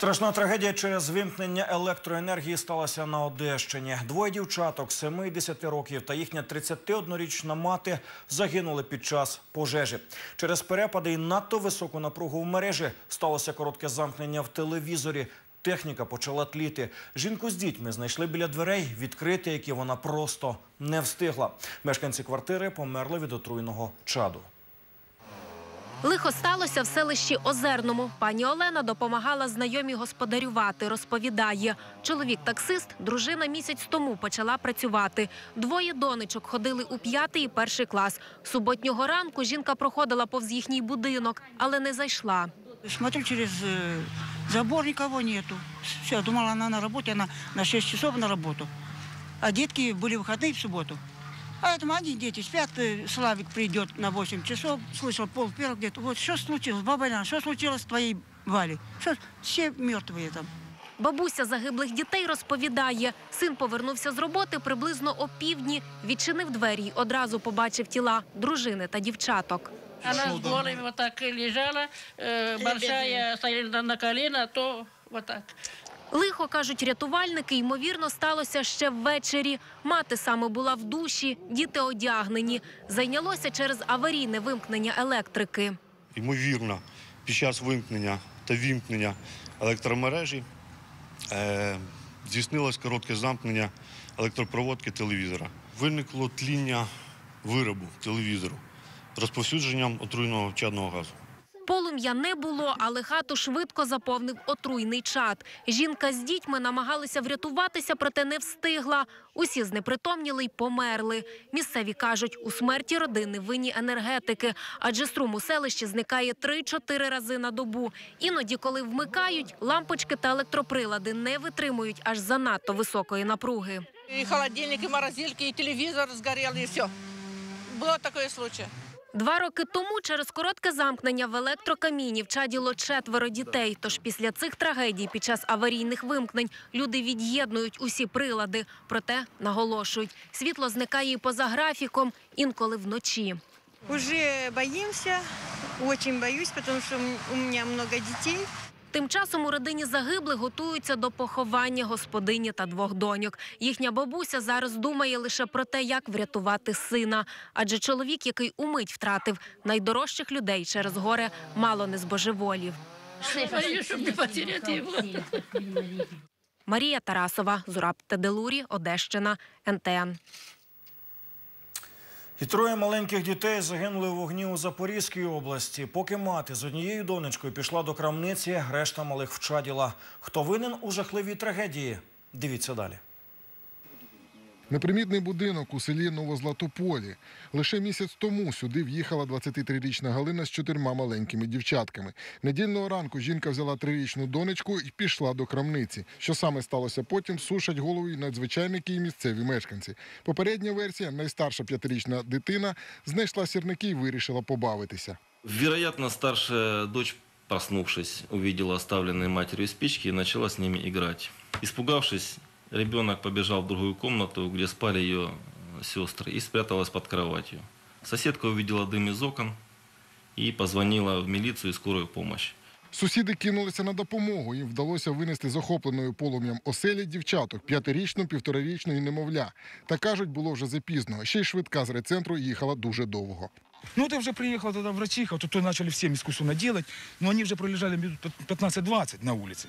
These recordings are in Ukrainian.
Страшна трагедія через вимкнення електроенергії сталася на Одещині. Двоє дівчаток 7 і 10 років та їхня 31-річна мати загинули під час пожежі. Через перепади і надто високу напругу в мережі сталося коротке замкнення в телевізорі. Техніка почала тліти. Жінку з дітьми знайшли біля дверей, відкрити, які вона просто не встигла. Мешканці квартири померли від отруйного чаду. Лихо сталося в селищі Озерному. Пані Олена допомагала знайомій господарювати. Розповідає, чоловік таксист, дружина місяць тому почала працювати. Двоє донечок ходили у п'ятий і перший клас. Суботнього ранку жінка проходила повз їхній будинок, але не зайшла. Смотрю через э, забор, никого нету. Все, думала, она на работе, она на 6 часов на работу. А детки были выходные в субботу. А это одни дети спят, э, Славик придет на 8 часов, слышал пол первого где-то. Вот что случилось, баба Ляна, что случилось с твоей Валей? Что, все мертвые там. Бабуся загиблих дітей розповідає, син повернувся з роботи приблизно о півдні, відчинив двері й одразу побачив тіла дружини та дівчаток. Она с голыми вот так и лежала, э, большая стояла на колено, то вот так. Лихо, кажуть рятувальники, ймовірно, сталося ще ввечері. Мати саме була в душі, діти одягнені. Зайнялося через аварійне вимкнення електрики. ймовірно, під час вимкнення та вімкнення електромережі е, здійснилось коротке замкнення електропроводки телевізора. Виникло тління виробу телевізору розповсюдженням отруйного чадного газу. Полум'я не було, але хату швидко заповнив отруйний чад. Жінка з дітьми намагалися врятуватися, проте не встигла. Усі знепритомніли й померли. Місцеві кажуть, у смерті родини винні енергетики, адже струм у селищі зникає 3-4 рази на добу. Іноді, коли вмикають, лампочки та електроприлади не витримують аж занадто високої напруги. И холодильник, и морозильки, и телевизор сгорел, и все. Было такой случай. Два роки тому через коротке замкнення в електрокаміні вчаділо четверо дітей. Тож після цих трагедій під час аварійних вимкнень люди від'єднують усі прилади. Проте наголошують, світло зникає і поза графіком, інколи вночі. Уже боїмося, дуже боюсь, тому що у мене багато детей. Тим часом у родині загиблих готуються до поховання господині та двох доньок. Їхня бабуся зараз думає лише про те, як врятувати сина. Адже чоловік, який умить втратив найдорожчих людей через горе, мало не збожеволів. Марія Тарасова, Зураб Теделурі, Одещина, НТН. І троє маленьких дітей загинули у вогні у Запорізькій області. Поки мати з однією донечкою пішла до крамниці, решта малих вчаділа. Хто винен у жахливій трагедії? Дивіться далі. Непримітний будинок у селі Новозлатополі. Лише місяць тому сюди в'їхала 23-річна Галина з чотирма маленькими дівчатками. Недільного ранку жінка взяла трирічну донечку і пішла до крамниці. Що саме сталося потім, сушать голову і надзвичайники і місцеві мешканці. Попередня версія, найстарша п'ятирічна дитина, знайшла сірники і вирішила побавитися. Вероятно, старшая дочь, проснувшись, увидела оставленные матерью спички и начала с ними играть. Испугавшись, ребенок побежал в другую комнату, где спали ее сестры, и спряталась под кроватью. Соседка увидела дым из окон и позвонила в милицию и скорую помощь. Сусіди кинулися на допомогу. Їм вдалося винести з охопленою полум'ям оселі дівчаток п'ятирічну, півторарічну і немовля. Та кажуть, було вже запізно. Ще й швидка з райцентру їхала дуже довго. Ну, это уже приехала тогда врачиха, вот то начали всем искусственно делать, но они уже пролежали минут 15-20 на улице.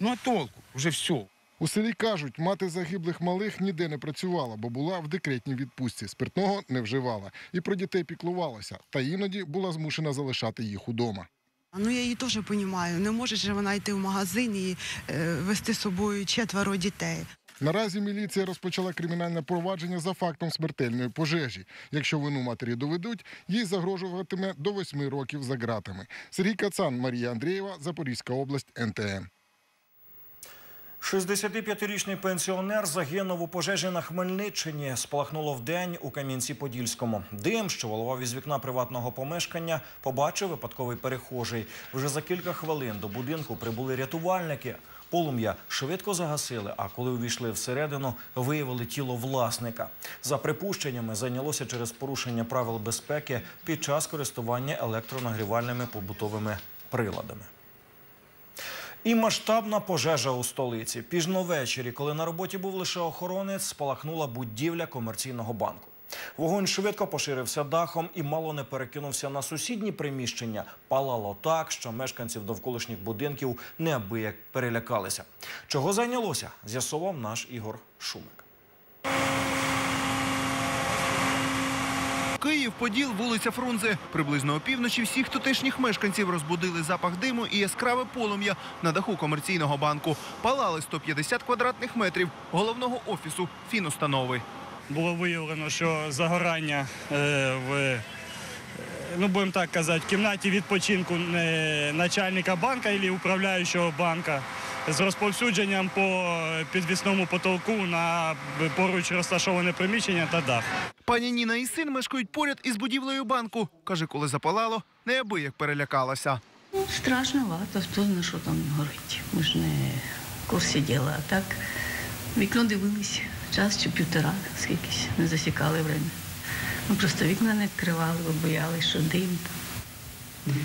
Ну, а толку? Уже все. У селі кажуть, мати загиблих малих ніде не працювала, бо була в декретній відпустці. Спиртного не вживала і про дітей піклувалася. Та іноді була змушена залишати їх удома. Ну я її теж розумію. Не може ж вона йти в магазин і е, вести з собою четверо дітей. Наразі міліція розпочала кримінальне провадження за фактом смертельної пожежі. Якщо вину матері доведуть, їй загрожуватиме до восьми років за ґратами. Сергій Кацан, Марія Андрієва, Запорізька область, НТН. 65-річний пенсіонер загинув у пожежі на Хмельниччині. Спалахнуло вдень у Кам'янці-Подільському. Дим, що виливав із вікна приватного помешкання, побачив випадковий перехожий. Вже за кілька хвилин до будинку прибули рятувальники. Полум'я швидко загасили, а коли увійшли всередину, виявили тіло власника. За припущеннями зайнялося через порушення правил безпеки під час користування електронагрівальними побутовими приладами. І масштабна пожежа у столиці. Пізно ввечері, коли на роботі був лише охоронець, спалахнула будівля комерційного банку. Вогонь швидко поширився дахом і мало не перекинувся на сусідні приміщення. Палало так, що мешканців довколишніх будинків неабияк перелякалися. Чого зайнялося, з'ясував наш Ігор Шумик. Київ, Поділ, вулиця Фрунзе. Приблизно опівночі всіх тутешніх мешканців розбудили запах диму і яскраве полум'я на даху комерційного банку. Палали 150 квадратних метрів головного офісу фінустанови. було виявлено, що загорання е, в, е, ну будемо так казати, в кімнаті відпочинку е, начальника банка або управляючого банка з розповсюдженням по підвісному потолку на поруч розташоване приміщення та дах. Пані Ніна і син мешкають поряд із будівлею банку. Каже, коли запалало, неабияк перелякалася. Ну, страшновато, хто знає, що там горить. Ми ж не в курсі діла. А так вікно дивились час чи півтора, скількись не засікали время. Ми просто вікна не відкривали, бо боялися, що дим.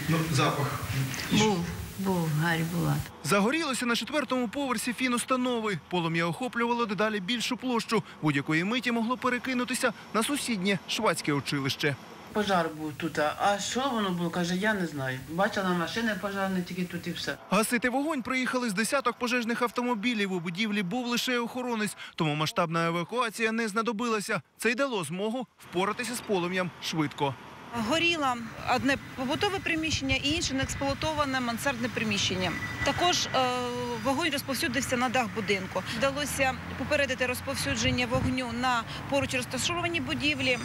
Ну, запах. Був, був, була. Загорілося на четвертому поверсі фінустанови. Полум'я охоплювало дедалі більшу площу. Будь-якої миті могло перекинутися на сусіднє швадське училище. Пожар був тут. А- А що воно було? Каже, я не знаю. Бачила машини пожарні, тільки тут і все. Гасити вогонь приїхали з десяток пожежних автомобілів. У будівлі був лише охоронець, тому масштабна евакуація не знадобилася. Це й дало змогу впоратися з полум'ям швидко. Горіло одне побутове приміщення і інше неексплуатоване мансардне приміщення. Також е, вогонь розповсюдився на дах будинку. Вдалося попередити розповсюдження вогню на поруч розташовані будівлі.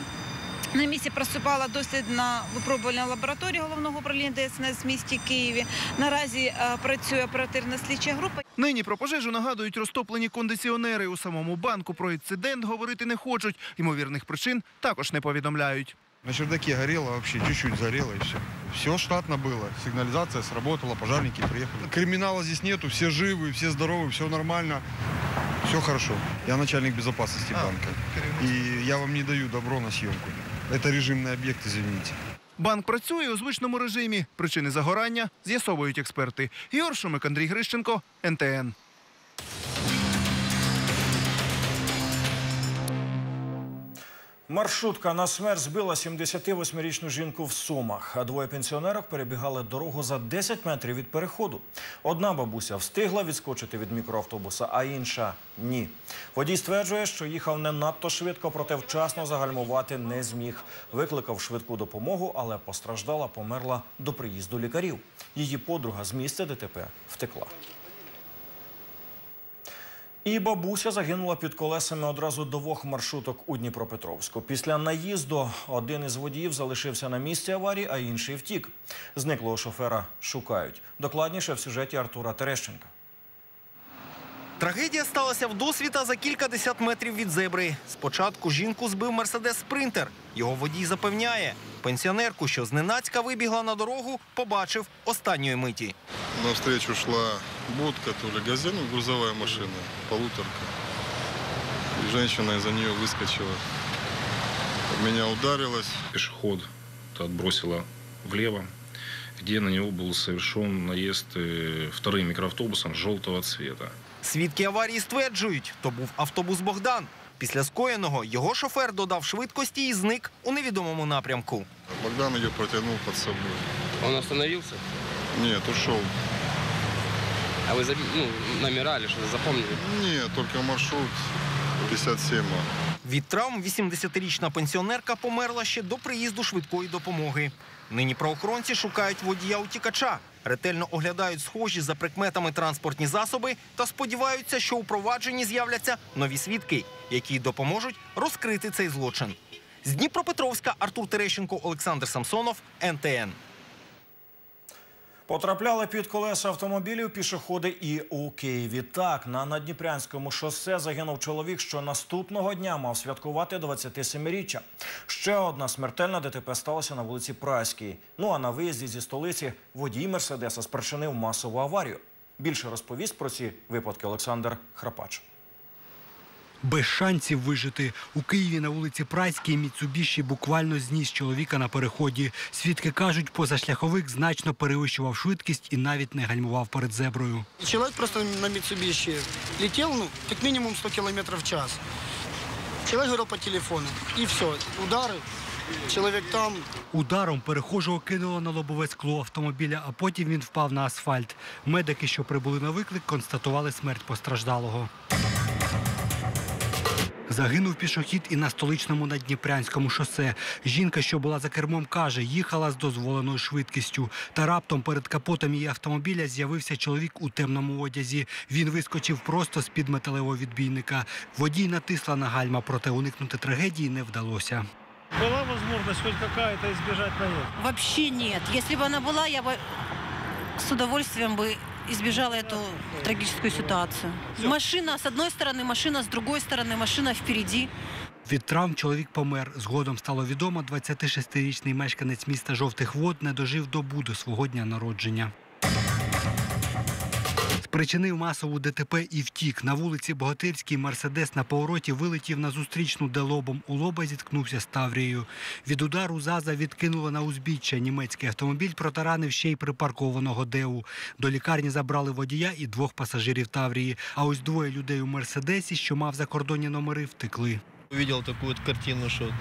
На місці працювала дослідна випробувальна лабораторія головного управління ДСНС в місті Києві. Наразі е, працює оперативна слідча група. Нині про пожежу нагадують розтоплені кондиціонери. У самому банку про інцидент говорити не хочуть. Ймовірних причин також не повідомляють. На чердаке горело вообще, чуть-чуть загорело и все. Все штатно было. Сигнализация сработала, пожарники приехали. Криминала здесь нету, все живы, все здоровы, все нормально. Все хорошо. Я начальник безопасности банка. И я вам не даю добро на съемку. Это режимный объект, извините. Банк працює у звичному режимі. Причини загорання з'ясовують експерти. Ігор Шумик, Андрій Грищенко, НТН. Маршрутка на смерть збила 78-річну жінку в Сумах. А двоє пенсіонерок перебігали дорогу за 10 метрів від переходу. Одна бабуся встигла відскочити від мікроавтобуса, а інша ні. Водій стверджує, що їхав не надто швидко, проте вчасно загальмувати не зміг. Викликав швидку допомогу, але постраждала, померла до приїзду лікарів. Її подруга з місця ДТП втекла. І бабуся загинула під колесами одразу двох маршруток у Дніпропетровську. Після наїзду один із водіїв залишився на місці аварії, а інший втік. Зниклого шофера шукають. Докладніше в сюжеті Артура Терещенка. Трагедія сталася в досвіта за кілька десят метрів від зебри. Спочатку жінку збив мерседес Спринтер. Його водій запевняє, пенсіонерку, що зненацька вибігла на дорогу, побачив останньої миті. Навстречу шла будка, то ли газель, ну, грузовая машина, полуторка. И женщина из-за нее выскочила. В Меня ударилась. Пешеход отбросила влево, где на него был совершен наезд э, вторым микроавтобусом желтого цвета. Свідки аварії стверджують, то був автобус Богдан. Після скоєного його шофер додав швидкості і зник у невідомому напрямку. Богдан ее протянул под собой. Он остановился? Нет, ушел. А вы ну, номера или что-то запомнили? Нет, только маршрут 57 Від травм 80-річна пенсіонерка померла ще до приїзду швидкої допомоги. Нині правоохоронці шукають водія утікача, ретельно оглядають схожі за прикметами транспортні засоби та сподіваються, що у провадженні з'являться нові свідки, які допоможуть розкрити цей злочин. З Дніпропетровська Артур Терещенко, Олександр Самсонов, НТН. Потрапляли під колеса автомобілів пішоходи і у Києві. Так, на Надніпрянському шосе загинув чоловік, що наступного дня мав святкувати 27-річчя. Ще одна смертельна ДТП сталася на вулиці Праській. Ну а на виїзді зі столиці водій Мерседеса спричинив масову аварію. Більше розповість про ці випадки Олександр Храпач. Без шансів вижити. У Києві на вулиці Прайській Міцубіші буквально зніс чоловіка на переході. Свідки кажуть, позашляховик значно перевищував швидкість і навіть не гальмував перед зеброю. Человек просто на Mitsubishi летел, ну, как минимум 100 километров в час. Человек говорил по телефону. И все. Удары. Человек там. Ударом перехожого кинуло на лобове скло автомобіля, а потім він впав на асфальт. Медики, що прибули на виклик, констатували смерть постраждалого. Загинув пішохід і на столичному наддніпрянському шосе. Жінка, що була за кермом, каже, їхала з дозволеною швидкістю. Та раптом перед капотом її автомобіля з'явився чоловік у темному одязі. Він вискочив просто з-під металевого відбійника. Водій натисла на гальма, проте уникнути трагедії не вдалося. Была возможность хоть какая-то избежать наезда? Вообще нет. Если бы она была, я бы с удовольствием бы избежала эту трагическую ситуацию. Машина с одной стороны, машина с другой стороны, машина впереди. Від травм чоловік помер. Згодом стало відомо, 26-річний мешканець міста Жовтих Вод не дожив добу до свого дня народження. Спричинив масову ДТП і втік. На вулиці Богатирській Мерседес на повороті вилетів на зустрічну, де лобом у лоба зіткнувся з Таврією. Від удару ЗАЗа відкинуло на узбіччя. Німецький автомобіль протаранив ще й припаркованого ДЕУ. До лікарні забрали водія і двох пасажирів Таврії. А ось двоє людей у Мерседесі, що мав закордонні номери, втекли. Увидел такую вот картину, что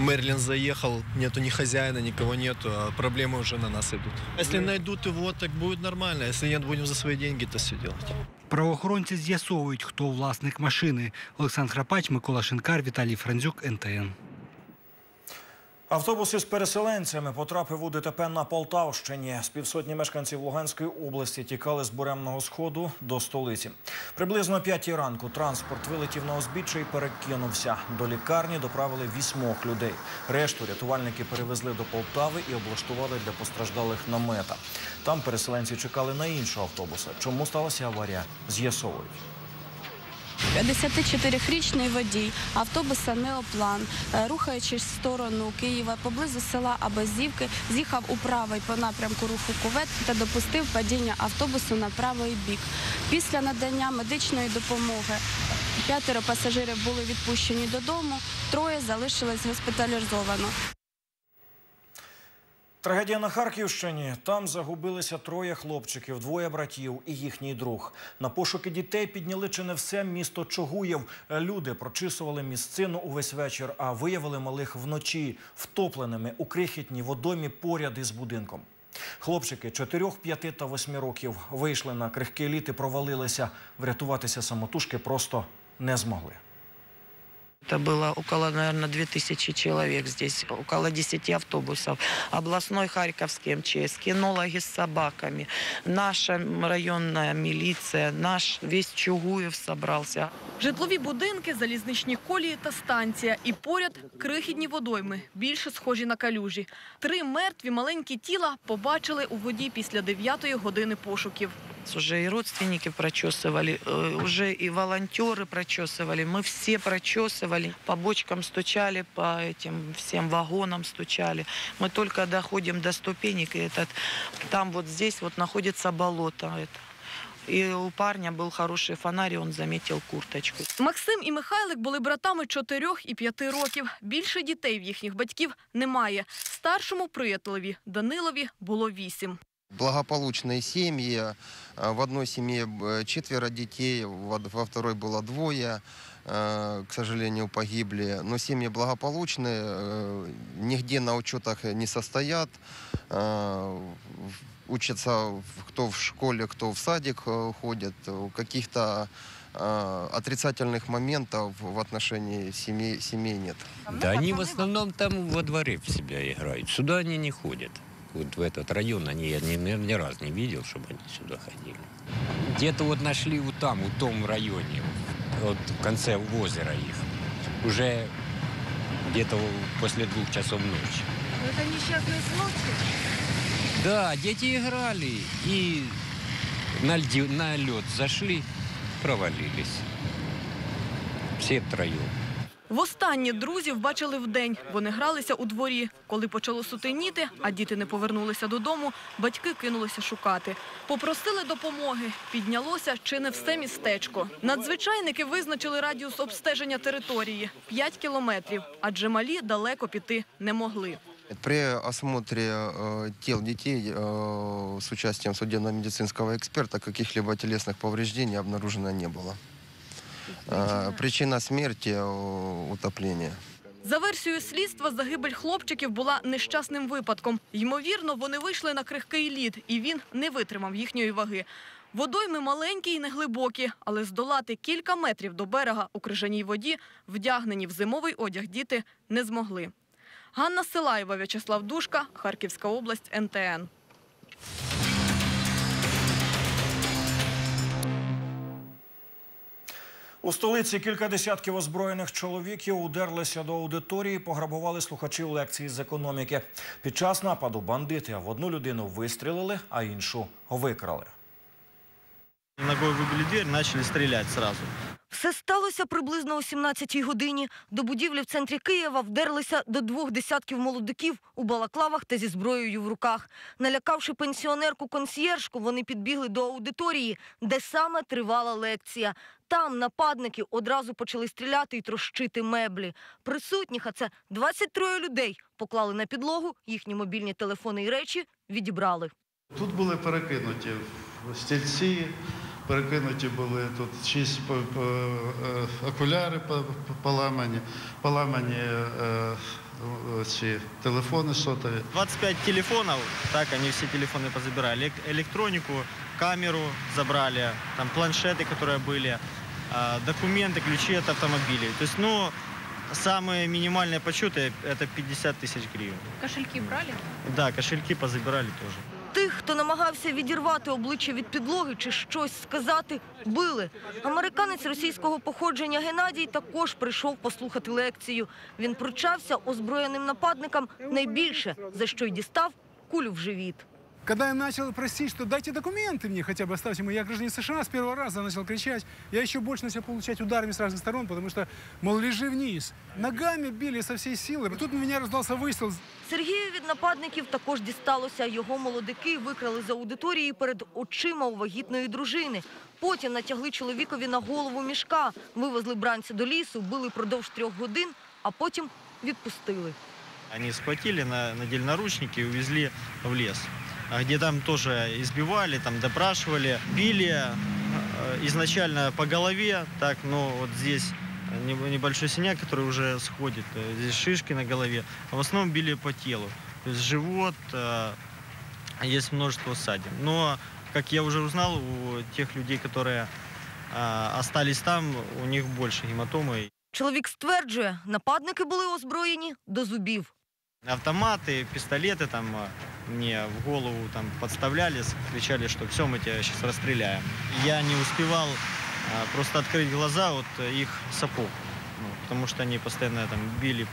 Мерлин заехал, нету ни хозяина, никого нету, а проблемы уже на нас идут. Если найдут его, так будет нормально. Если нет, будем за свои деньги это все делать. Правоохоронці з'ясовують, хто власник машини. Олександр Храпач, Микола Шинкар, Віталій Франзюк, НТН. Автобус із переселенцями потрапив у ДТП на Полтавщині. З півсотні мешканців Луганської області тікали з буремного сходу до столиці. Приблизно п'ятій ранку транспорт вилетів на узбіччя і перекинувся. До лікарні доправили вісьмох людей. Решту рятувальники перевезли до Полтави і облаштували для постраждалих намета. Там переселенці чекали на іншого автобуса. Чому сталася аварія? З'ясовують. 54-річний водій автобуса Неоплан, е, рухаючись в сторону Києва поблизу села Абазівки, з'їхав у правий по напрямку руху кувет та допустив падіння автобусу на правий бік. Після надання медичної допомоги п'ятеро пасажирів були відпущені додому, троє залишились госпіталізовано. Трагедія на Харківщині. Там загубилися троє хлопчиків, двоє братів і їхній друг. На пошуки дітей підняли чи не все місто Чогуєв. Люди прочисували місцину увесь вечір, а виявили малих вночі втопленими у крихітній водомі поряд із будинком. Хлопчики 4, 5 та 8 років вийшли на крихкий лід і провалилися. Врятуватися самотужки просто не змогли. Это было около, наверное, 2000 человек здесь, около 10 автобусов. Областной Харьковский МЧС, кинологи с собаками, наша районная милиция, наш весь Чугуев собрался. Житлові будинки, залізничні колії та станція. І поряд крихітні водойми, більше схожі на калюжі. Три мертві маленькі тіла побачили у воді після 9-ї години пошуків Уже и родственники прочесывали, э, уже и волонтеры прочесывали. Мы все прочесывали, по бочкам стучали, по этим всем вагонам стучали. Мы только доходим до ступенек, и этот, там вот здесь вот находится болото. Это. И у парня был хороший фонарь, и он заметил курточку. Максим і Михайлик були братами 4 і 5 років. Більше дітей в їхніх батьків немає. Старшому приятелеві Данилові було 8. Благополучные семьи. Э, В одной семье э, четверо детей, во второй было двое, э, к сожалению, погибли. Но семьи благополучные, нигде на учетах не состоят. Учатся кто в школе, кто в садик ходит. У Каких-то отрицательных моментов в отношении семей, семей нет. Да они в основном там во дворе в себя играют. Сюда они не ходят. Вот в этот район они, я ни, ни, разу не видел, чтобы они сюда ходили. Где-то вот нашли вот там, в том районе, вот в конце озера их. Уже где-то после двух часов ночи. Це нещасний случай. Да, дети играли и на, льди- на лед зашли, провалились. Все втроем. Востаннє друзів бачили вдень. Вони гралися у дворі. Коли почало сутеніти, а діти не повернулися додому, батьки кинулися шукати. Попросили допомоги. Піднялося чи не все містечко. Надзвичайники визначили радіус обстеження території – 5 кілометрів, адже малі далеко піти не могли. При осмотре э, тел детей э, с участием судебно-медицинского эксперта каких-либо телесных повреждений обнаружено не было. Э, причина смерти э, утопление. За версією слідства, загибель хлопчиків була нещасним випадком. Ймовірно, вони вийшли на крихкий лід, і він не витримав їхньої ваги. Водойми маленькі і неглибокі, але здолати кілька метрів до берега у крижаній воді, вдягнені в зимовий одяг діти, не змогли. Ганна Силаєва, В'ячеслав Душка, Харківська область, НТН. У столиці кілька десятків озброєних чоловіків удерлися до аудиторії, пограбували слухачів лекцій з економіки. Під час нападу бандити в одну людину вистрілили, а іншу викрали. Ногой выбили дверь, начали стрелять сразу. Все сталося приблизно о 17-й годині. До будівлі в центрі Києва вдерлися до двох десятків молодиків у балаклавах та зі зброєю в руках. Налякавши пенсіонерку консьєржку, вони підбігли до аудиторії, де саме тривала лекція. Там нападники одразу почали стріляти і трощити меблі. Присутніх, а це 23 людей, поклали на підлогу, їхні мобільні телефони і речі відібрали. Тут були перекинуті стільці, перекинуті були тут шість по- по- е, окуляри по- по- поламані, поламані е, ці телефони сотові. 25 телефонов, так они все телефоны позабирали. Элек- Электронику, камеру забрали, там планшеты, которые были, а, документы, ключи от автомобилей. То есть, ну, самые минимальные подсчеты – это 50 тысяч гривен. Кошельки брали? Да, кошельки позабирали тоже. Тих, хто намагався відірвати обличчя від підлоги чи щось сказати, били. Американець російського походження Геннадій також прийшов послухати лекцію. Він пручався озброєним нападникам найбільше, за що й дістав кулю в живіт. Когда я начал просить, что дайте документы мне хотя бы оставьте мои, я гражданин США, с первого раза начал кричать. Я еще больше начал получать ударами с разных сторон, потому что, мол, лежи вниз. Ногами били со всей силы. Тут у меня раздался выстрел. Сергію від нападників також дісталося. Його молодики викрали з аудиторії перед очима у вагітної дружини. Потім натягли чоловікові на голову мішка, вивезли бранця до лісу, били продовж трьох годин, а потім відпустили. Они схватили, на- надели наручники и увезли в лес, а где там тоже избивали, там допрашивали, били э, изначально по голове, так, но вот здесь не- небольшой синяк, который уже сходит, э, здесь шишки на голове, а в основном били по телу, то есть живот, э, есть множество ссадин. Но, как я уже узнал, у тех людей, которые э, остались там, у них больше гематомы. Чоловік стверджує, нападники були озброєні до зубів. Автоматы, пистолеты там а, Мне в голову там подставляли, с- кричали, что все, мы тебя сейчас расстреляем. Я не успевал а, просто открыть глаза от их сапог, ну, потому что они постоянно там били.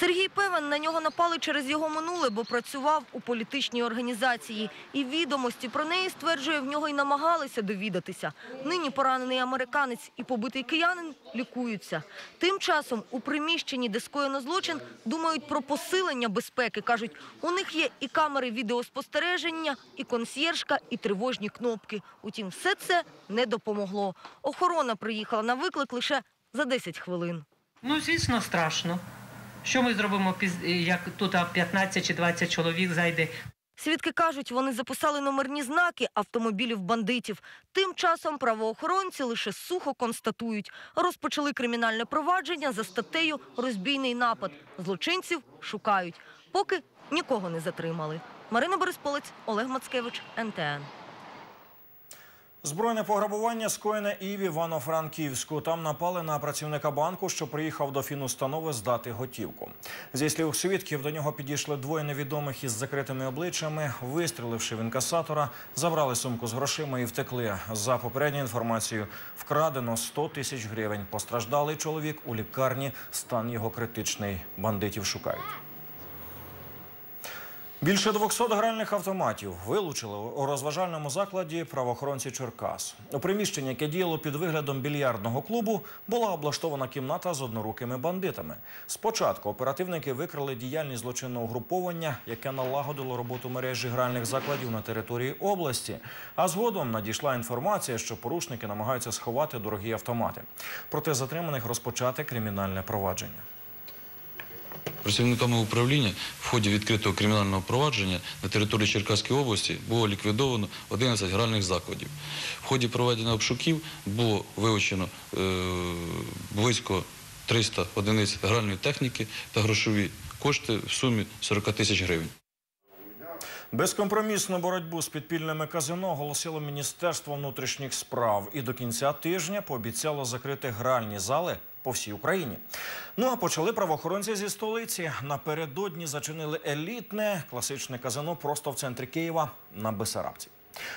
Сергій певен, на нього напали через його минуле, бо працював у політичній організації. І відомості про неї, стверджує, в нього й намагалися довідатися. Нині поранений американець і побитий киянин лікуються. Тим часом у приміщенні, де скоєно злочин, думають про посилення безпеки. Кажуть, у них є і камери відеоспостереження, і консьєржка, і тривожні кнопки. Утім, все це не допомогло. Охорона приїхала на виклик лише за 10 хвилин. Ну, звісно, страшно. Що ми зробимо, піз- як тут а, 15 чи 20 чоловік зайде? Свідки кажуть, вони записали номерні знаки автомобілів бандитів. Тим часом правоохоронці лише сухо констатують. Розпочали кримінальне провадження за статтею «Розбійний напад». Злочинців шукають. Поки нікого не затримали. Марина Борисполець, Олег Мацкевич, НТН. Збройне пограбування скоєне і в Івано-Франківську. Там напали на працівника банку, що приїхав до фінустанови здати готівку. Зі слів свідків, до нього підійшли двоє невідомих із закритими обличчями. Вистріливши в інкасатора, забрали сумку з грошима і втекли. За попередньою інформацією, вкрадено 100 тисяч гривень. Постраждалий чоловік у лікарні. Стан його критичний. Бандитів шукають. Більше 200 гральних автоматів вилучили у розважальному закладі правоохоронці Черкас. У приміщенні, яке діяло під виглядом більярдного клубу, була облаштована кімната з однорукими бандитами. Спочатку оперативники викрили діяльність злочинного угруповання, яке налагодило роботу мережі гральних закладів на території області. А згодом надійшла інформація, що порушники намагаються сховати дорогі автомати. Проти затриманих розпочати кримінальне провадження. Працівниками управління в ході відкритого кримінального провадження на території Черкаської області було ліквідовано 11 гральних закладів. В ході проведення обшуків було вилучено е, близько 300 одиниць гральної техніки та грошові кошти в сумі 40 тисяч гривень. Безкомпромісну боротьбу з підпільними казино оголосило Міністерство внутрішніх справ і до кінця тижня пообіцяло закрити гральні зали по всій Україні. Ну а почали правоохоронці зі столиці. Напередодні зачинили елітне класичне казино просто в центрі Києва на Бесарабці.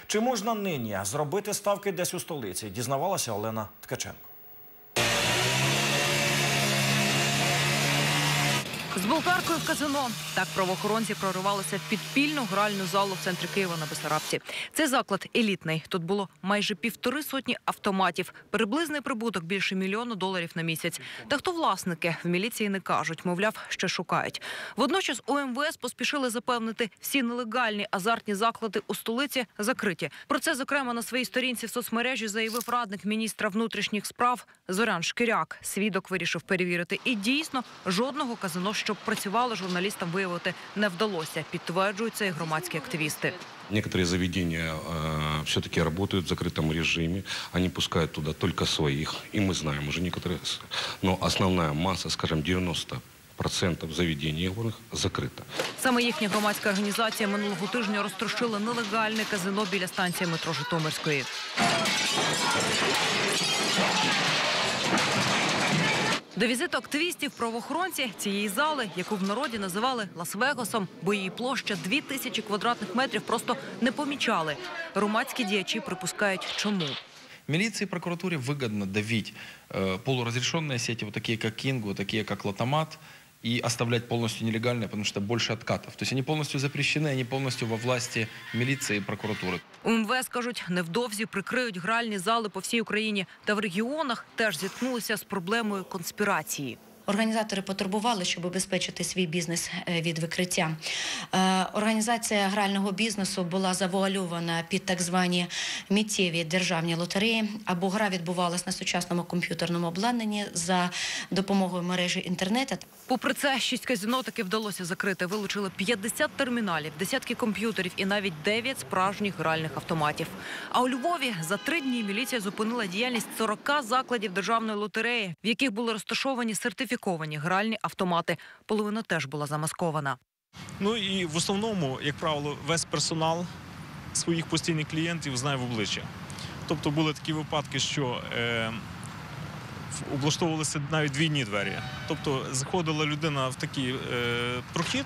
Чи можна нині зробити ставки десь у столиці? Дізнавалася Олена Ткаченко. Болгаркою в казино так правоохоронці проривалися в підпільну гральну залу в центрі Києва на Бесарабці. Цей заклад елітний. Тут було майже півтори сотні автоматів. Приблизний прибуток більше мільйону доларів на місяць. Та хто власники в міліції не кажуть, мовляв, ще шукають. Водночас у МВС поспішили запевнити, всі нелегальні азартні заклади у столиці закриті. Про це зокрема на своїй сторінці в соцмережі заявив радник міністра внутрішніх справ Зорян Шкіряк. Свідок вирішив перевірити. І дійсно жодного казино, щоб працювало, журналістам виявити не вдалося. Підтверджують це і громадські активісти. Некоторые заведения э, все-таки работают в закрытом режиме. Они пускают туда только своих. И мы знаем уже некоторые. с- Но основная масса, скажем, 90% заведений игорных закрыта. Саме їхня громадська організація минулого тижня розтрощила нелегальне казино біля станції метро Житомирської. До візиту активістів правоохоронці цієї зали, яку в народі називали Лас-Вегасом, бо її площа 2 тисячі квадратних метрів, просто не помічали. Громадські діячі припускають, чому. Милиции и прокуратуре выгодно давить э, полуразрешенные сети, вот такие как Кинг, вот такие как Лотомат, и оставлять полностью нелегальные, потому что больше откатов. То есть они полностью запрещены, они полностью во власти милиции и прокуратуры. У МВС кажуть, невдовзі прикриють гральні зали по всій Україні, та в регіонах теж зіткнулися з проблемою конспірації. Організатори потурбували, щоб обезпечити свій бізнес е, від викриття. Е, Організація грального бізнесу була завуальована під так звані миттєві державні лотереї, або гра відбувалась на сучасному комп'ютерному обладнанні за допомогою мережі інтернету. Попри це, шість казино таки вдалося закрити. Вилучили 50 терміналів, десятки комп'ютерів і навіть 9 справжніх гральних автоматів. А у Львові за три дні міліція зупинила діяльність 40 закладів державної лотереї, в яких були розташовані сертифіковані гральні автомати. Половина теж була замаскована. Ну і в основному, як правило, весь персонал своїх постійних клієнтів знає в обличчя. Тобто були такі випадки, що е, облаштовувалися навіть двійні двері. Тобто заходила людина в такий е, прохід.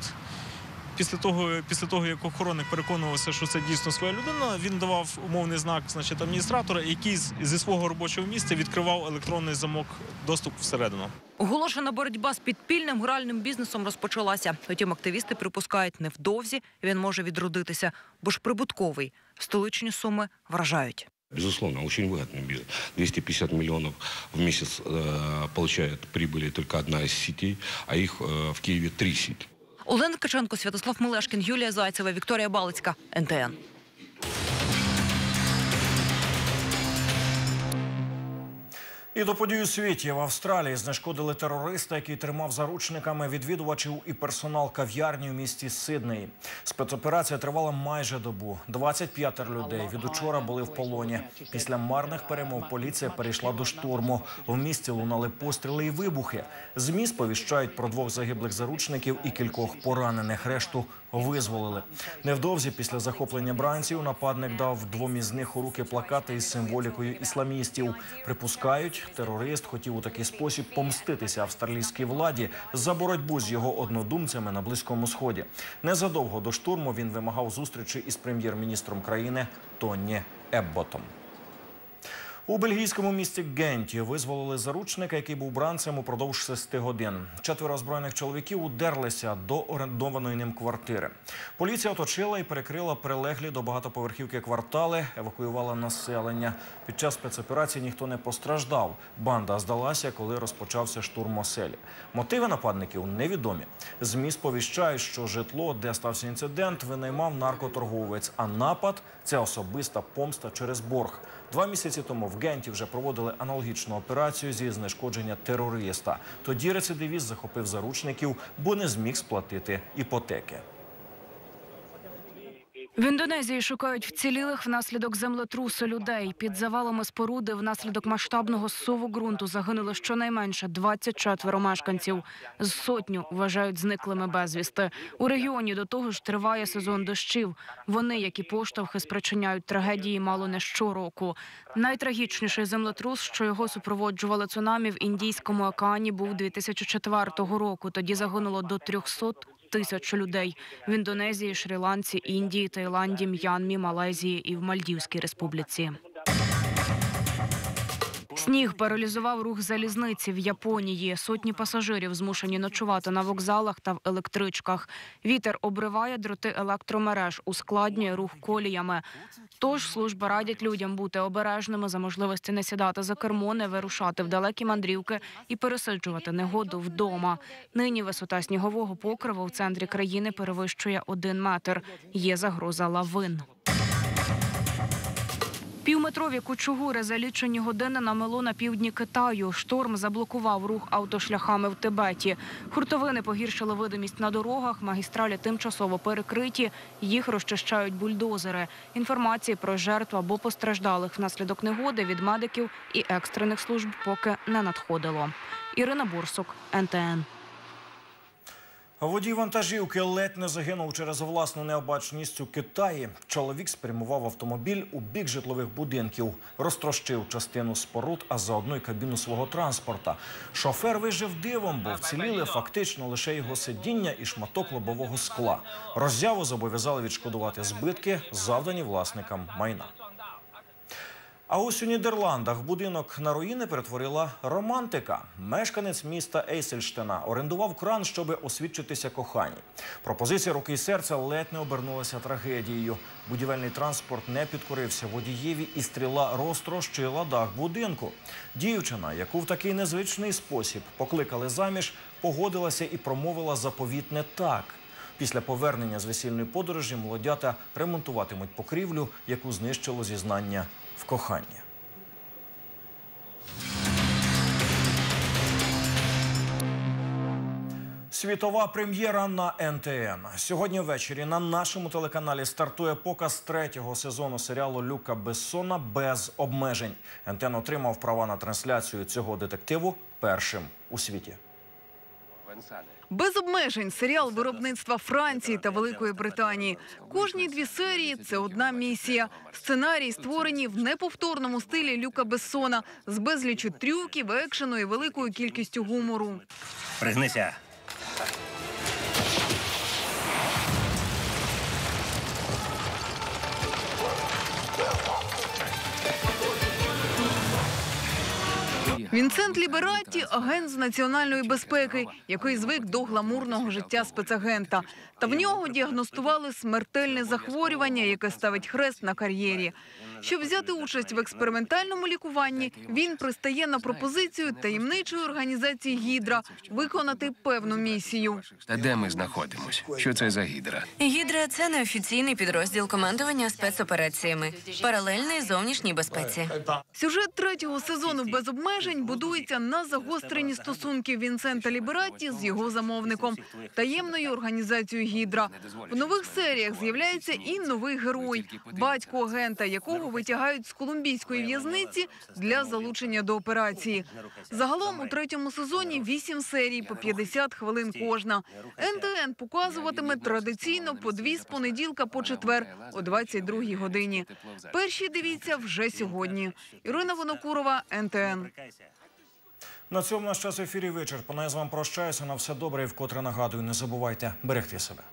Після того, після того, як охоронник переконувався, що це дійсно своя людина, він давав умовний знак значить, адміністратора, який з- зі свого робочого місця відкривав електронний замок доступ всередину. Оголошена боротьба з підпільним гральним бізнесом розпочалася. Втім, активісти припускають, невдовзі він може відродитися, бо ж прибутковий. Столичні суми вражають. Безусловно, очень выгодный бизнес. 250 миллионов в месяц э, получает прибыли только одна из сетей, а их э, в Киеве три сети. Олена Каченко, Святослав Мелешкін, Юлія Зайцева, Вікторія Балицька, НТН. І до подій у світі в Австралії знешкодили терориста, який тримав заручниками відвідувачів і персонал кав'ярні у місті Сиднеї. Спецоперація тривала майже добу. 25 людей від учора були в полоні. Після марних перемов поліція перейшла до штурму. В місті лунали постріли і вибухи. ЗМІ сповіщають про двох загиблих заручників і кількох поранених. Решту визволили. Невдовзі після захоплення бранців нападник дав двом із них у руки плакати із символікою ісламістів. Припускають, терорист хотів у такий спосіб помститися австралійській владі за боротьбу з його однодумцями на близькому сході. Незадовго до штурму він вимагав зустрічі із прем'єр-міністром країни Тоні Ебботом. У бельгійському місті Генті визволили заручника, який був бранцем упродовж шести годин. Четверо озброєних чоловіків удерлися до орендованої ним квартири. Поліція оточила і перекрила прилеглі до багатоповерхівки квартали, евакуювала населення. Під час спецоперації ніхто не постраждав. Банда здалася, коли розпочався штурм оселі. Мотиви нападників невідомі. ЗМІ сповіщають, що житло, де стався інцидент, винаймав наркоторговець, а напад це особиста помста через борг. Два місяці тому в Генті вже проводили аналогічну операцію зі знешкодження терориста. Тоді рецидивіст захопив заручників, бо не зміг сплатити іпотеки. В Індонезії шукають вцілілих внаслідок землетрусу людей. Під завалами споруди внаслідок масштабного зсуву ґрунту загинули щонайменше 24 мешканців. З сотню вважають зниклими безвісти. У регіоні до того ж триває сезон дощів. Вони, як і поштовхи, спричиняють трагедії мало не щороку. Найтрагічніший землетрус, що його супроводжували цунамі в Індійському океані, був 2004 року. Тоді загинуло до 300 тисяч людей в Індонезії, Шрі-Ланці, Індії, Таїланді, М'янмі, Малайзії і в Мальдівській республіці. Сніг паралізував рух залізниці в Японії. Сотні пасажирів змушені ночувати на вокзалах та в електричках. Вітер обриває дроти електромереж, ускладнює рух коліями. Тож служби радять людям бути обережними за можливості не сідати за кермо, не вирушати в далекі мандрівки і пересиджувати негоду вдома. Нині висота снігового покриву в центрі країни перевищує один метр. Є загроза лавин. Півметрові кучугури за лічені години намело на півдні Китаю. Шторм заблокував рух автошляхами в Тибеті. Хуртовини погіршили видимість на дорогах. Магістралі тимчасово перекриті. Їх розчищають бульдозери. Інформації про жертв або постраждалих внаслідок негоди від медиків і екстрених служб поки не надходило. Ірина Бурсук, НТН. Водій вантажівки ледь не загинув через власну необачність у Китаї. Чоловік спрямував автомобіль у бік житлових будинків, розтрощив частину споруд, а заодно й кабіну свого транспорта. Шофер вижив дивом, бо вціліли фактично лише його сидіння і шматок лобового скла. Роззяву зобов'язали відшкодувати збитки, завдані власникам майна. А ось у Нідерландах будинок на руїни перетворила романтика. Мешканець міста Ейсельштена орендував кран, щоб освідчитися коханій. Пропозиція руки і серця ледь не обернулася трагедією. Будівельний транспорт не підкорився водієві, і стріла розтрощила дах будинку. Дівчина, яку в такий незвичний спосіб покликали заміж, погодилася і промовила заповітне так. Після повернення з весільної подорожі молодята ремонтуватимуть покрівлю, яку знищило зізнання в коханні. Світова прем'єра на НТН. Сьогодні ввечері на нашому телеканалі стартує показ третього сезону серіалу Люка Бессона без обмежень. НТН отримав права на трансляцію цього детективу першим у світі. Без обмежень серіал виробництва Франції та Великої Британії. Кожні дві серії це одна місія. Сценарії створені в неповторному стилі Люка Бессона з безлічю трюків, екшену і великою кількістю гумору. Пригнися. Вінсент Лібератті – агент з національної безпеки, який звик до гламурного життя спецагента. Та в нього діагностували смертельне захворювання, яке ставить хрест на кар'єрі. Щоб взяти участь в експериментальному лікуванні, він пристає на пропозицію таємничої організації Гідра виконати певну місію. Та де ми знаходимось? Що це за гідра? Гідра це неофіційний підрозділ командування спецопераціями, паралельний зовнішній безпеці. Сюжет третього сезону без обмежень будується на загостренні стосунків Вінсента Лібератті з його замовником таємною організацією Гідра. В нових серіях з'являється і новий герой, батько агента, якого витягають з колумбійської в'язниці для залучення до операції. Загалом у третьому сезоні вісім серій по 50 хвилин кожна. НТН показуватиме традиційно по дві з понеділка по четвер о 22 годині. Перші дивіться вже сьогодні. Ірина Вонокурова, НТН. На цьому наш час ефірі вичерпано. Я з вами прощаюся. На все добре і вкотре нагадую. Не забувайте берегти себе.